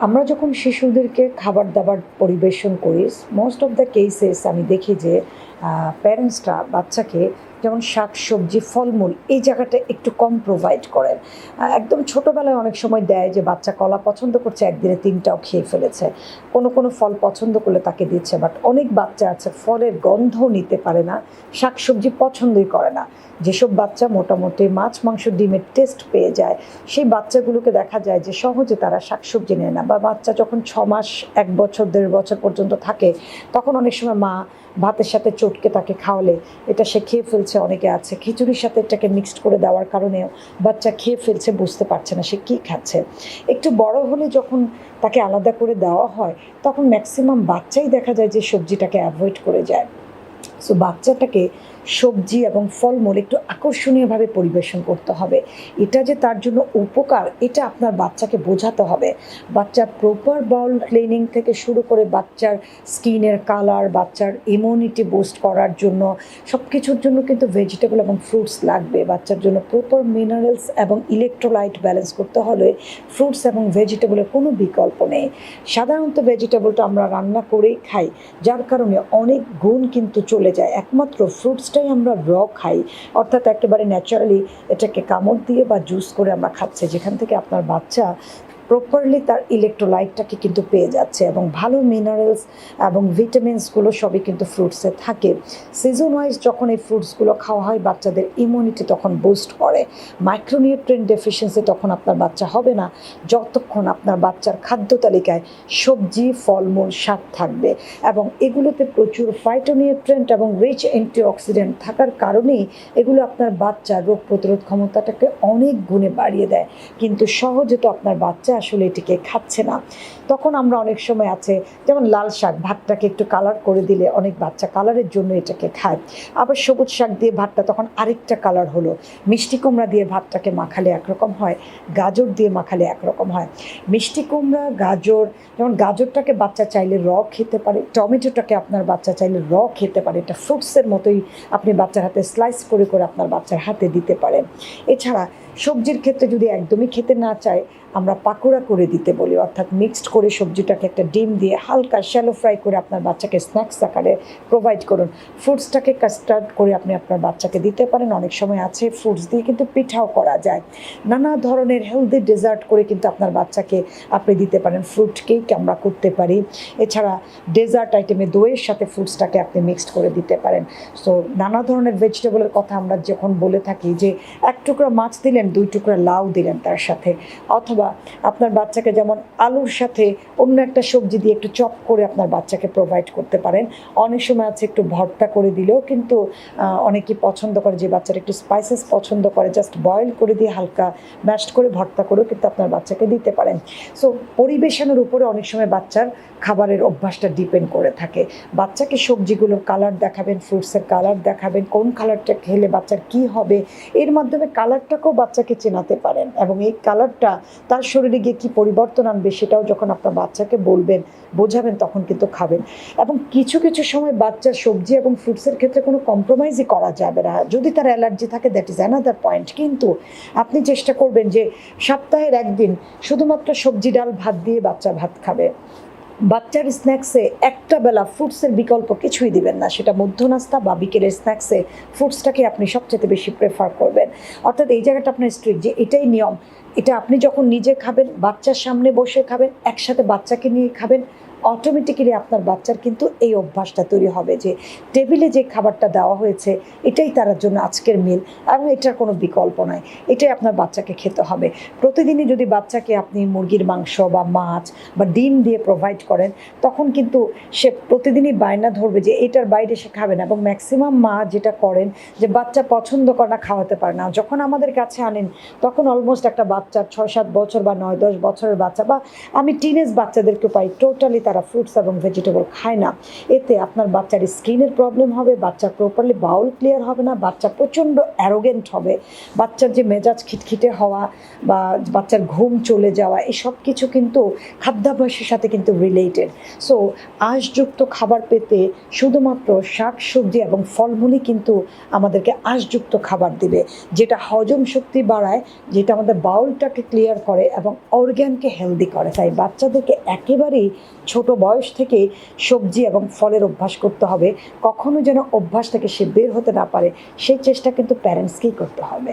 আমরা যখন শিশুদেরকে খাবার দাবার পরিবেশন করি মোস্ট অফ দ্য কেসেস আমি দেখি যে প্যারেন্টসরা বাচ্চাকে যেমন শাক, সবজি, ফলমূল, এই জায়গাটা একটু কম প্রোভাইড করেন। একদম ছোটোবেলায় অনেক সময় দেয় যে বাচ্চা কলা পছন্দ করছে, একদিনে তিনটাও খেয়ে ফেলেছে। কোনো কোনো ফল পছন্দ করলে তাকে দিচ্ছে বাট অনেক বাচ্চা আছে, ফলের গন্ধ নিতে পারে না, শাক, সবজি পছন্দই করে না। যেসব বাচ্চা মোটামুটি মাছ, মাংস, ডিমের টেস্ট পেয়ে যায়, সেই বাচ্চাগুলোকে দেখা যায় যে সহজে তারা শাকসবজি নেয় না। বা বাচ্চা যখন ছ মাস, এক বছর, দেড় বছর পর্যন্ত থাকে, তখন অনেক সময় মা ভাতের সাথে চটকে তাকে খাওয়ালে, এটা সে খেয়ে ফেলছে অনেকে আছে। খিচুড়ির সাথে এটাকে মিক্সড করে দেওয়ার কারণেও বাচ্চা খেয়ে ফেলছে, বুঝতে পারছে না সে কী খাচ্ছে। একটু বড় হলে যখন তাকে আলাদা করে দেওয়া হয়, তখন ম্যাক্সিমাম বাচ্চাই দেখা যায় যে সবজিটাকে অ্যাভয়েড করে যায়। সো বাচ্চাটাকে সবজি এবং ফলমূল একটু আকর্ষণীয়ভাবে পরিবেশন করতে হবে। এটা যে তার জন্য উপকার, এটা আপনার বাচ্চাকে বোঝাতে হবে। বাচ্চার প্রপার বাউল ক্লিনিং থেকে শুরু করে বাচ্চার স্কিনের কালার বাচ্চার ইমিউনিটি বুস্ট করার জন্য সব কিছুর জন্য কিন্তু ভেজিটেবল এবং ফ্রুটস লাগবে। বাচ্চার জন্য প্রপার মিনারেলস এবং ইলেকট্রোলাইট ব্যালেন্স করতে হলে ফ্রুটস এবং ভেজিটেবলের কোনো বিকল্প নেই। সাধারণত ভেজিটেবলটা আমরা রান্না করেই খাই, যার কারণে অনেক গুণ কিন্তু চলে যায়। একমাত্র ফ্রুটসটাই আমরা র খাই। অর্থাৎ একেবারে ন্যাচারালি এটাকে কামড় দিয়ে বা জুস করে আমরা খাচ্ছি। যেখান থেকে আপনার বাচ্চা প্রপারলি তার ইলেকট্রোলাইটটাকে কিন্তু পেয়ে যাচ্ছে এবং ভালো মিনারেলস এবং ভিটামিনসগুলো সবই কিন্তু ফ্রুটসে থাকে। সিজন ওয়াইজ যখন এই ফ্রুটসগুলো খাওয়া হয়, বাচ্চাদের ইমিউনিটি তখন বুস্ট করে। মাইক্রোনিউট্রেন ডেফিসিয়েন্সি তখন আপনার বাচ্চা হবে না। যতক্ষণ আপনার বাচ্চার খাদ্য তালিকায় সবজি, ফলমূল, শাক থাকবে এবং এগুলোতে প্রচুর ফাইটোনিউট্রেন্ট এবং রিচ অ্যান্টিঅক্সিডেন্ট থাকার কারণেই এগুলো আপনার বাচ্চার রোগ প্রতিরোধ ক্ষমতাটাকে অনেক গুণে বাড়িয়ে দেয়। কিন্তু সহজে তো আপনার বাচ্চা আসলে এটিকে খাচ্ছে না। তখন আমরা অনেক সময় আছে, যেমন লাল শাক, ভাতটাকে একটু কালার করে দিলে অনেক বাচ্চা কালারের জন্য এটাকে খায়। আবার সবুজ শাক দিয়ে ভাতটা তখন আরেকটা কালার হলো। মিষ্টি কুমড়া দিয়ে ভাতটাকে মাখালে একরকম হয়, গাজর দিয়ে মাখালে একরকম হয়। মিষ্টি কুমড়া, গাজর, যেমন গাজরটাকে বাচ্চা চাইলে র খেতে পারে, টমেটোটাকে আপনার বাচ্চা চাইলে র খেতে পারে। এটা ফ্রুটসের মতোই আপনি বাচ্চার হাতে স্লাইস করে করে আপনার বাচ্চার হাতে দিতে পারেন। এছাড়া সবজির ক্ষেত্রে যদি একদমই খেতে না চায়, আমরা পাকোড়া করে দিতে বলি। অর্থাৎ মিক্সড করে সবজিটাকে একটা ডিম দিয়ে হালকা শ্যালো ফ্রাই করে আপনার বাচ্চাকে স্ন্যাক্স আকারে প্রোভাইড করুন। ফ্রুটসটাকে কাস্টার্ড করে আপনি আপনার বাচ্চাকে দিতে পারেন। অনেক সময় আছে ফ্রুটস দিয়ে কিন্তু পিঠাও করা যায়। নানা ধরনের হেলদি ডেজার্ট করে কিন্তু আপনার বাচ্চাকে আপনি দিতে পারেন। ফ্রুট কেক আমরা করতে পারি। এছাড়া ডেজার্ট আইটেমে দইয়ের সাথে ফ্রুটসটাকে আপনি মিক্সড করে দিতে পারেন। সো নানা ধরনের ভেজিটেবলের কথা আমরা যখন বলে থাকি যে, এক টুকরা মাছ দিলেন দুই টুকরা লাউ দিলেন তার সাথে। অথবা আপনার বাচ্চাকে যেমন আলুর সাথে অন্য একটা সবজি দিয়ে একটু চপ করে আপনার বাচ্চাকে প্রোভাইড করতে পারেন। অনেক সময় আছে একটু ভর্তা করে দিলেও কিন্তু আহ, অনেকেই পছন্দ করে যে বাচ্চারা একটু স্পাইসেস পছন্দ করে জাস্ট বয়েল করে দিয়ে হালকা ম্যাশড করে ভর্তা করেও কিন্তু আপনার বাচ্চাকে দিতে পারেন। সো পরিবেশনের উপরে অনেক সময় বাচ্চার খাবারের অভ্যাসটা ডিপেন্ড করে থাকে। বাচ্চাকে সবজিগুলোর কালার দেখাবেন ফ্রুটসের কালার দেখাবেন কোন কালারটা খেলে বাচ্চার কি হবে এর মাধ্যমে কালারটাকেও বাচ্চাকে চেনাতে পারেন এবং এই কালারটা তার শরীরে গিয়ে কী পরিবর্তন আনবে সেটাও যখন আপনার বাচ্চাকে বলবেন, বোঝাবেন, তখন কিন্তু খাবেন। এবং কিছু কিছু সময় বাচ্চার সবজি এবং ফ্রুটসের ক্ষেত্রে কোনো কম্প্রোমাইজই করা যাবে না। যদি তার অ্যালার্জি থাকে দ্যাট ইজ অ্যানাদার পয়েন্ট কিন্তু আপনি চেষ্টা করবেন যে সপ্তাহের একদিন শুধুমাত্র সবজি, ডাল, ভাত দিয়ে বাচ্চা ভাত খাবে। বাচ্চার স্ন্যাক্সে একটা বেলা ফ্রুটসের বিকল্প কিছুই দিবেন না। সেটা মধ্য নাস্তা বা বিকেলের স্ন্যাক্সে ফ্রুটসটাকে আপনি সবচেয়ে বেশি প্রেফার করবেন। অর্থাৎ এই জায়গাটা আপনার স্ট্রিক যে এটাই নিয়ম। এটা আপনি যখন নিজে খাবেন বাচ্চার সামনে বসে খাবেন, একসাথে বাচ্চাকে নিয়ে খাবেন অটোমেটিক্যালি আপনার বাচ্চার কিন্তু এই অভ্যাসটা তৈরি হবে যে টেবিলে যে খাবারটা দেওয়া হয়েছে, এটাই তার জন্য আজকের মিল এবং এটার কোনো বিকল্প নয় এটাই আপনার বাচ্চাকে খেতে হবে। প্রতিদিনই যদি বাচ্চাকে আপনি মুরগির মাংস বা মাছ বা ডিম দিয়ে প্রোভাইড করেন, তখন কিন্তু সে প্রতিদিনই বায়না ধরবে যে এটার বাইরে সে খাবে না এবং ম্যাক্সিমাম মা যেটা করেন যে বাচ্চা পছন্দ করে না খাওয়াতে পারে না। যখন আমাদের কাছে আনেন, তখন অলমোস্ট একটা বাচ্চার ছয়, সাত বছর বা নয়, দশ বছরের বাচ্চা বা আমি টিনেজ বাচ্চাদেরকে পাই টোটালি তারা ফ্রুটস এবং ভেজিটেবল খায় না। এতে আপনার বাচ্চার স্কিনের প্রবলেম হবে, বাচ্চা প্রপারলি বাউল ক্লিয়ার হবে না, বাচ্চা প্রচণ্ড অ্যারোগেন্ট হবে। বাচ্চার যে মেজাজ খিটখিটে হওয়া বা বাচ্চার ঘুম চলে যাওয়া এসব কিছু কিন্তু খাদ্যাভ্যাসের সাথে কিন্তু রিলেটেড সো আঁশযুক্ত খাবার পেতে শুধুমাত্র শাক সবজি এবং ফলমূলই কিন্তু আমাদেরকে আঁশযুক্ত খাবার দিবে, যেটা হজম শক্তি বাড়ায়, যেটা আমাদের বাউলটাকে ক্লিয়ার করে এবং অর্গ্যানকে হেলদি করে। তাই বাচ্চাদেরকে একেবারেই ছোট বয়স থেকে সবজি এবং ফলের অভ্যাস করতে হবে। কখনো যেন অভ্যাস থেকে সে বের হতে না পারে, সেই চেষ্টা কিন্তু প্যারেন্টসকেই করতে হবে।